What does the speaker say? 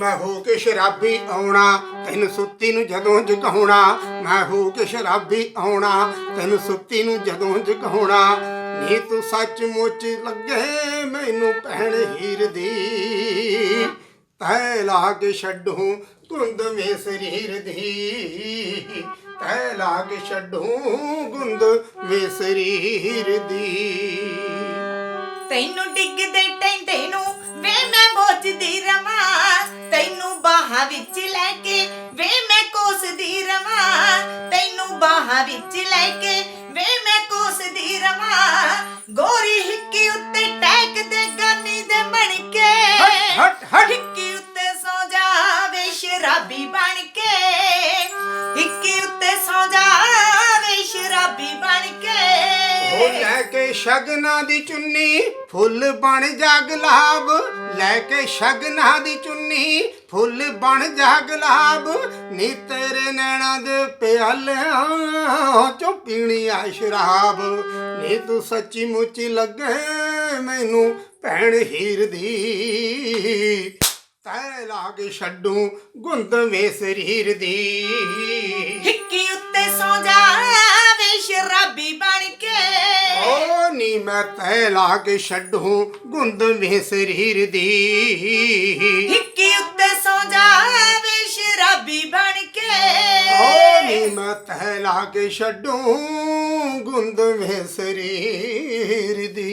ਮੈਂ ਹੋ ਕੇ ਸ਼ਰਾਬੀ ਆਉਣਾ, ਤੈਨੂੰ ਸੁੱਤੀ ਨੂੰ ਜਦੋਂ ਜਗਾਉਣਾ। ਮੈਂ ਹੋ ਕੇ ਸ਼ਰਾਬੀ ਆਉਣਾ, ਤੈਨੂੰ ਸੁੱਤੀ ਨੂੰ ਜਦੋਂ ਜਗਾਉਣਾ। ਨੀ ਤੂੰ ਸੱਚਮੁੱਚ ਲੱਗੇ ਮੈਨੂੰ ਭੈਣ ਹੀਰ ਦੀ। ਤੈ ਲਾ ਕੇ ਛੱਡੂ ਗੁੰਦ ਮੇ ਸਰੀਰ ਦੀ। ਤੈ ਲਾ ਕੇ ਛੱਡੂ ਗੁੰਦ ਮੇ ਸਰੀਰ ਦੀ। ਤੈਨੂੰ ਡਿੱਗਦੇ ਟੈਂਦੇ ਵਿੱਚ ਲੈ ਕੇ ਵੇ ਮੈਂ ਕੋਸਦੀ ਰਵਾਂ। ਤੈਨੂੰ ਬਾਹਾਂ ਵਿੱਚ ਲੈ ਕੇ ਵੇ ਮੈਂ ਕੋਸਦੀ ਰਵਾਂ। ਗੋਰੀ ਹਿੱਕੀ ਉੱਤੇ ਟੈਕ ਦੇ ਗਾਨੀ ਦੇ ਬਣ ਕੇ ਹਟ, ਹਟ। ਹਿੱਕੀ ਉੱਤੇ ਸੌ ਜਾਵੇ ਸ਼ਰਾਬੀ ਬਣ ਕੇ। ਹਿੱਕੀ ਉੱਤੇ ਸੌ ਜਾਵੇ ਸ਼ਰਾਬੀ ਬਣ ਉਹ ਕੇ ਲੈ ਕੇ ਸ਼ਗਨਾਂ ਦੀ ਚੁੰਨੀ ਫੁੱਲ ਬਣ ਜਾ ਗੁਲਾਬ ਲੈ ਕੇ ਸ਼ਗਨਾਂ ਦੀ ਚੁੰਨੀ, ਫੁੱਲ ਬਣ ਜਾ ਗੁਲਾਬ। ਨੀ ਤੇਰੇ ਨੈਣਾ ਦੇ ਪਿਆਲਿਆਂ ਚੋਂ ਪੀਣੀ ਆ ਸ਼ਰਾਬ। ਨੀ ਤੂੰ ਸੱਚੀ ਮੁੱਚੀ ਲੱਗੇ ਮੈਨੂੰ ਭੈਣ ਹੀਰ ਦੀ। ਤੈ ਲਾਗ ਛੱਡੂ ਗੁੰਦ ਵੇ ਸਰੀਰ ਦੀ। ਹਿੱਕੀ ਉੱਤੇ ਸੌ ਜਾ ਮੈਂ ਤੈ ਲਾ ਕੇ ਛੱਡੂ ਗੁੰਦ ਵੇ ਸਰੀਰ ਦੀ। ਹਿੱਕੀ ਉੱਤੇ ਸੌ ਜਾਵੇ ਸ਼ਰਾਬੀ ਬਣ ਕੇ। ਓ ਨੀ ਮੈਂ ਤੈ ਲਾ ਕੇ ਛੱਡੂ ਗੁੰਦ ਵੇ ਸਰੀਰ ਦੀ।